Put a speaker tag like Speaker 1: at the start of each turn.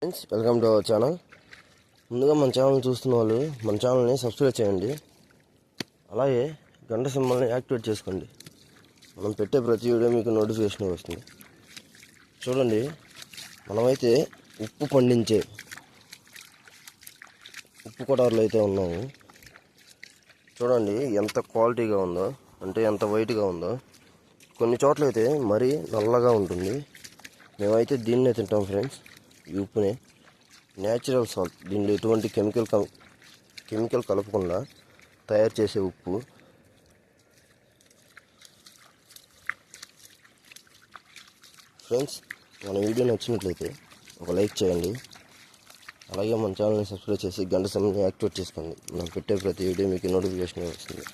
Speaker 1: Friends welcome to our channel. ముందుగా మన channel చూస్తున్న వాళ్ళు మన ఛానల్ని సబ్స్క్రైబ్ చేయండి. అలాగే గంట సింబల్ని యాక్టివేట్ చేసుకోండి. మనం పెట్టే ప్రతి వీడియో మీకు నోటిఫికేషన్ వస్తుంది. చూడండి మనమైతే ఉప్పు పండించే ఉప్పు కొటారులో అయితే ఉన్నాము. చూడండి ఎంత క్వాలిటీగా ఉందో అంటే ఎంత వైట్గా ఉందో. కొన్ని చోట్ల అయితే మరీ నల్లగా ఉంటుంది. మేమైతే దీన్నే తింటాం ఫ్రెండ్స్. ఈ ఉప్పుని న్యాచురల్ సాల్ట్ దీనిలో ఎటువంటి కెమికల్ కెమికల్ కలపకుండా తయారు చేసే ఉప్పు. ఫ్రెండ్స్ మన వీడియో నచ్చినట్లయితే ఒక లైక్ చేయండి. అలాగే మన ఛానల్ని సబ్స్క్రైబ్ చేసి గంట సమయం యాక్టివేట్ చేసుకోండి. మనం పెట్టే ప్రతి వీడియో మీకు నోటిఫికేషన్ వస్తుంది.